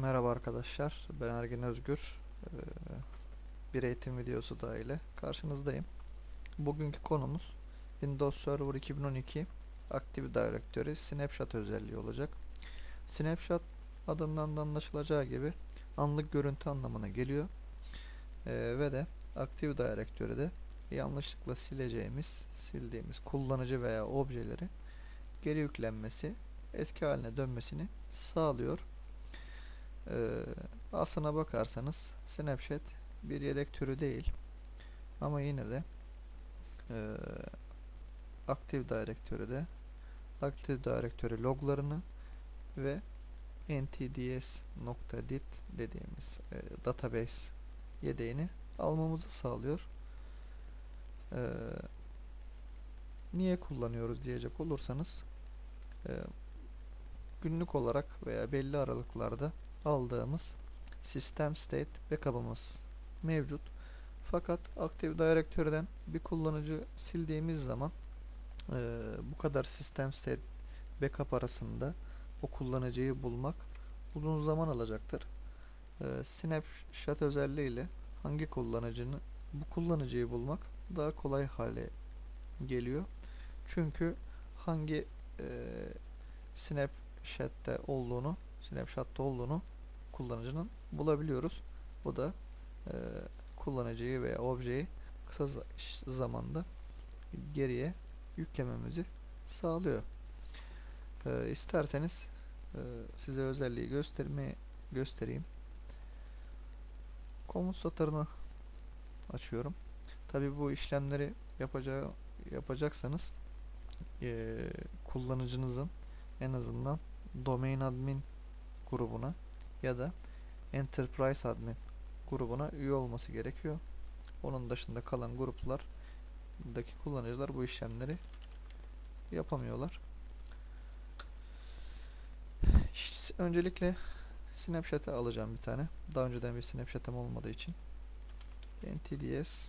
Merhaba arkadaşlar, ben Ergin Özgür. Ee, bir eğitim videosu daha ile karşınızdayım. Bugünkü konumuz Windows Server 2012 Active Directory Snapshot özelliği olacak. Snapshot adından da anlaşılacağı gibi anlık görüntü anlamına geliyor. Ee, ve de Active Directory'de yanlışlıkla sileceğimiz, sildiğimiz kullanıcı veya objeleri geri yüklenmesi, eski haline dönmesini sağlıyor. Ee, aslına bakarsanız Snapchat bir yedek türü değil ama yine de e, Active Directory'de Active Directory loglarını ve ntds.dit dediğimiz e, database yedeğini almamızı sağlıyor. Ee, niye kullanıyoruz diyecek olursanız e, günlük olarak veya belli aralıklarda aldığımız sistem state backup'ımız mevcut. Fakat Active Directory'den bir kullanıcı sildiğimiz zaman e, bu kadar sistem state backup arasında o kullanıcıyı bulmak uzun zaman alacaktır. E, Snapshot özelliğiyle hangi kullanıcının bu kullanıcıyı bulmak daha kolay hale geliyor. Çünkü hangi e, Snapchat'te olduğunu Snapshot'ta olduğunu kullanıcının bulabiliyoruz. Bu da e, kullanıcıyı veya objeyi kısa za- zamanda geriye yüklememizi sağlıyor. E, isterseniz e, size özelliği göstermeye göstereyim. Komut satırını açıyorum. Tabi bu işlemleri yapacağı yapacaksanız e, kullanıcınızın en azından domain admin grubuna ya da enterprise admin grubuna üye olması gerekiyor. Onun dışında kalan gruplardaki kullanıcılar bu işlemleri yapamıyorlar. Öncelikle Snapchat'e alacağım bir tane. Daha önceden bir Snapchat'im olmadığı için ntds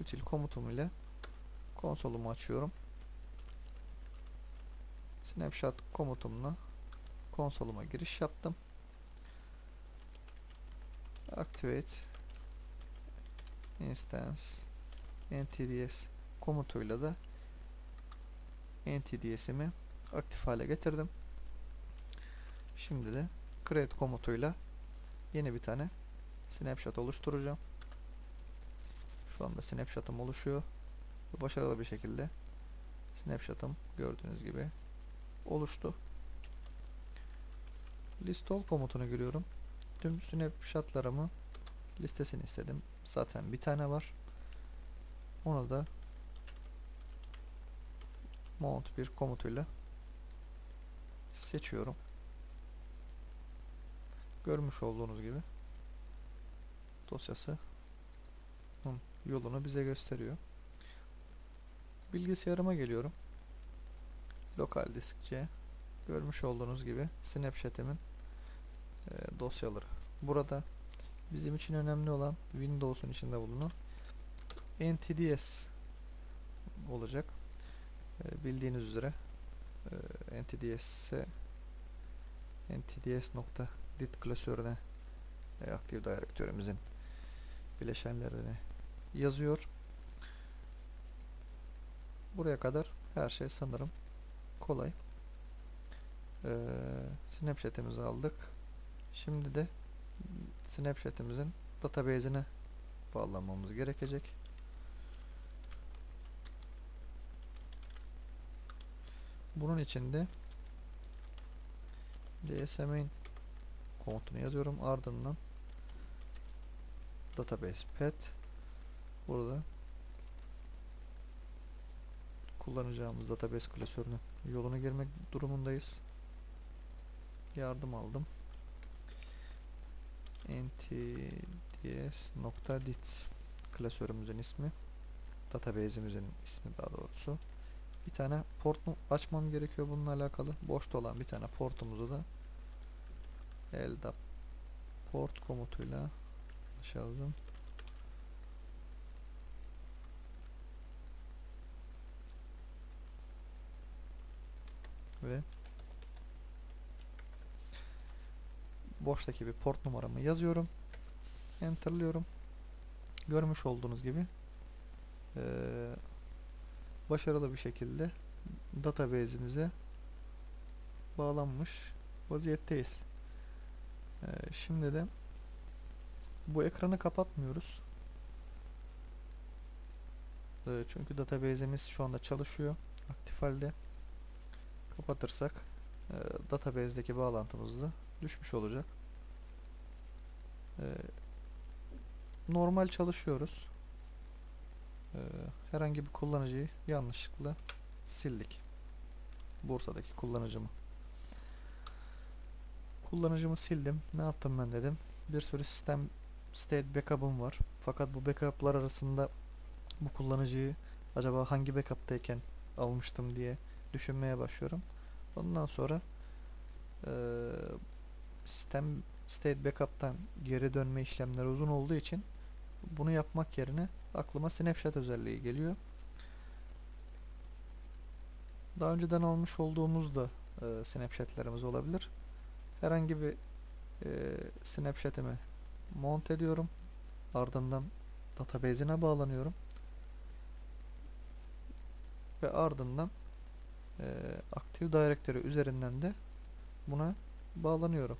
util komutum ile konsolumu açıyorum. Snapshot komutumla konsoluma giriş yaptım. Activate instance ntds komutuyla da ntds'imi aktif hale getirdim. Şimdi de create komutuyla yeni bir tane snapshot oluşturacağım. Şu anda snapshot'ım oluşuyor. Başarılı bir şekilde snapshot'ım gördüğünüz gibi oluştu. List all komutunu giriyorum. Tüm snapshotlarımı listesini istedim. Zaten bir tane var. Onu da mount bir komutuyla seçiyorum. Görmüş olduğunuz gibi dosyası yolunu bize gösteriyor. Bilgisayarıma geliyorum. Lokal disk C görmüş olduğunuz gibi Snapchat'imin e, dosyaları. Burada bizim için önemli olan Windows'un içinde bulunan NTDS olacak. E, bildiğiniz üzere e, NTDS'e ntds.dit klasörüne e, Active Directory'mizin bileşenlerini yazıyor. Buraya kadar her şey sanırım kolay. Ee, Snapchat'imizi aldık. Şimdi de Snapchat'imizin database'ine bağlanmamız gerekecek. Bunun için de dsmain komutunu yazıyorum. Ardından database pet burada kullanacağımız database klasörünün yoluna girmek durumundayız. Yardım aldım. ntds.dit klasörümüzün ismi. Database'imizin ismi daha doğrusu. Bir tane port açmam gerekiyor bununla alakalı? Boşta olan bir tane portumuzu da elde port komutuyla yazdım ve boştaki bir port numaramı yazıyorum. Enter'lıyorum. Görmüş olduğunuz gibi eee, başarılı bir şekilde database'imize bağlanmış vaziyetteyiz. Eee, şimdi de bu ekranı kapatmıyoruz. Eee, çünkü database'imiz şu anda çalışıyor. Aktif halde. Kapatırsak eee database'deki bağlantımız da düşmüş olacak. Eee, normal çalışıyoruz. Eee, herhangi bir kullanıcıyı yanlışlıkla sildik. Bursa'daki kullanıcımı. Kullanıcımı sildim. Ne yaptım ben dedim. Bir sürü sistem state backup'ım var. Fakat bu backup'lar arasında bu kullanıcıyı acaba hangi backup'tayken almıştım diye düşünmeye başlıyorum. Ondan sonra eee, sistem state backup'tan geri dönme işlemleri uzun olduğu için bunu yapmak yerine aklıma snapshot özelliği geliyor. Daha önceden almış olduğumuz da eee snapshot'larımız olabilir. Herhangi bir eee snapshot'imi mount ediyorum. Ardından database'ine bağlanıyorum. Ve ardından eee Active Directory üzerinden de buna bağlanıyorum.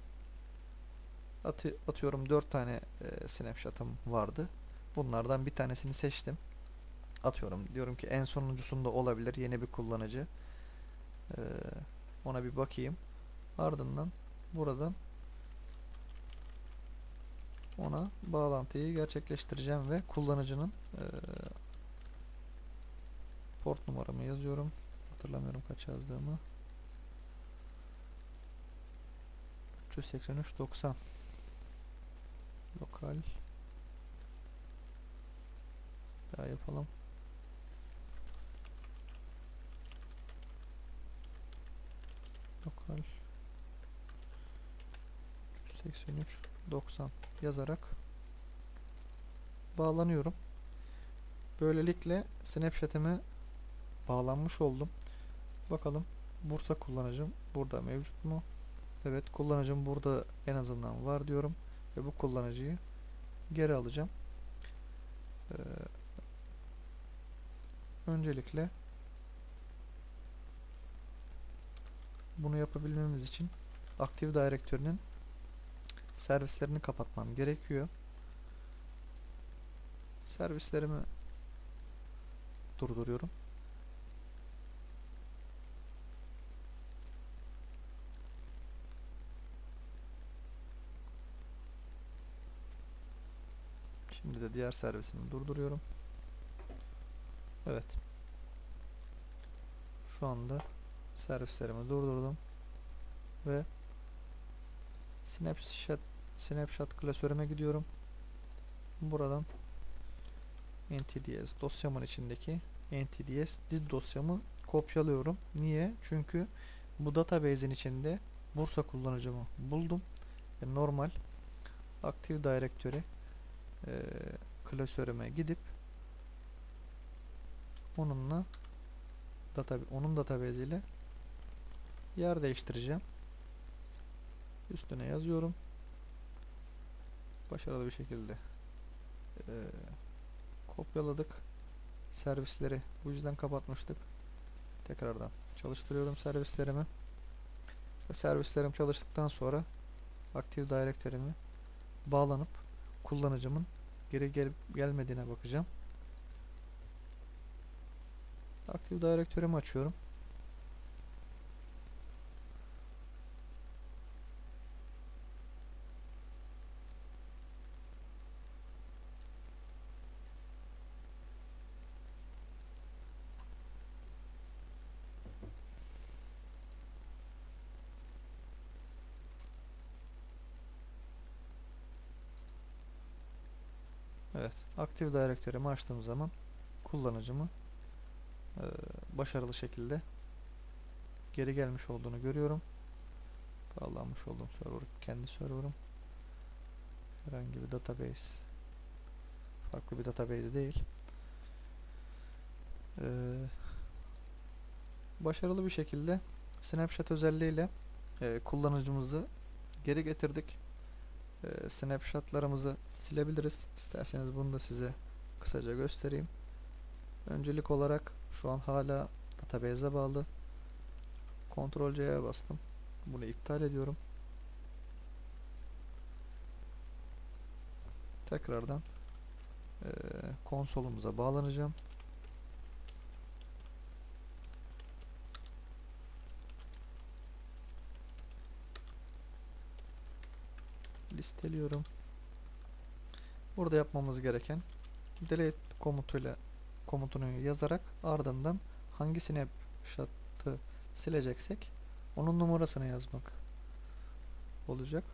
Atı, atıyorum 4 tane eee snapshot'ım vardı. Bunlardan bir tanesini seçtim. Atıyorum diyorum ki en sonuncusunda olabilir yeni bir kullanıcı. Eee, ona bir bakayım. Ardından buradan ona bağlantıyı gerçekleştireceğim ve kullanıcının eee, port numaramı yazıyorum. Hatırlamıyorum kaç yazdığımı. 383 90 lokal daha yapalım. Lokal 383 90 yazarak bağlanıyorum. Böylelikle Snapchat'ime bağlanmış oldum. Bakalım Bursa kullanıcım burada mevcut mu? Evet kullanıcım burada en azından var diyorum ve bu kullanıcıyı geri alacağım. Ee, öncelikle bunu yapabilmemiz için Active Directory'nin servislerini kapatmam gerekiyor. Servislerimi durduruyorum. Şimdi de diğer servisimi durduruyorum. Evet. Şu anda servislerimi durdurdum. Ve Snapshot Snapshot klasörüme gidiyorum. Buradan NTDS dosyamın içindeki NTDS dil dosyamı kopyalıyorum. Niye? Çünkü bu database'in içinde Bursa kullanıcımı buldum. Normal Active Directory eee klasörüme gidip onunla data onun database ile yer değiştireceğim. Üstüne yazıyorum. Başarılı bir şekilde eee, kopyaladık. Servisleri bu yüzden kapatmıştık. Tekrardan çalıştırıyorum servislerimi. Ve servislerim çalıştıktan sonra Active Directory'mi bağlanıp kullanıcımın geri gelip gelmediğine bakacağım. Active Directory'mi açıyorum. Evet, Active Directory'mi açtığım zaman kullanıcımı eee, başarılı şekilde geri gelmiş olduğunu görüyorum. Bağlanmış olduğum server kendi serverım. Herhangi bir database farklı bir database değil. Eee, başarılı bir şekilde snapshot özelliğiyle eee, kullanıcımızı geri getirdik. E, snapshotlarımızı silebiliriz. İsterseniz bunu da size kısaca göstereyim. Öncelik olarak şu an hala database'e bağlı. Ctrl C'ye bastım. Bunu iptal ediyorum. Tekrardan eee, konsolumuza bağlanacağım. Listeliyorum. Burada yapmamız gereken delete komutuyla komutunu yazarak ardından hangi snapshot'ı sileceksek onun numarasını yazmak olacak.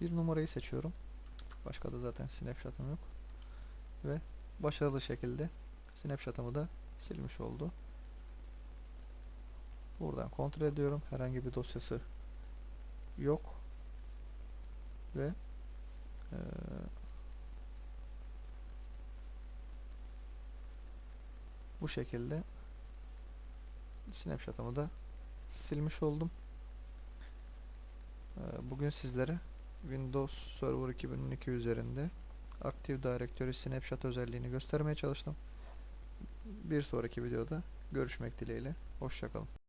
Bir numarayı seçiyorum. Başka da zaten snapshot'ım yok. Ve başarılı şekilde snapshot'ımı da silmiş oldu. Buradan kontrol ediyorum. Herhangi bir dosyası yok. Ve eee, bu şekilde snapshot'ımı da silmiş oldum. Eee, Bugün sizlere Windows Server 2012 üzerinde Active Directory Snapshot özelliğini göstermeye çalıştım. Bir sonraki videoda görüşmek dileğiyle. Hoşçakalın.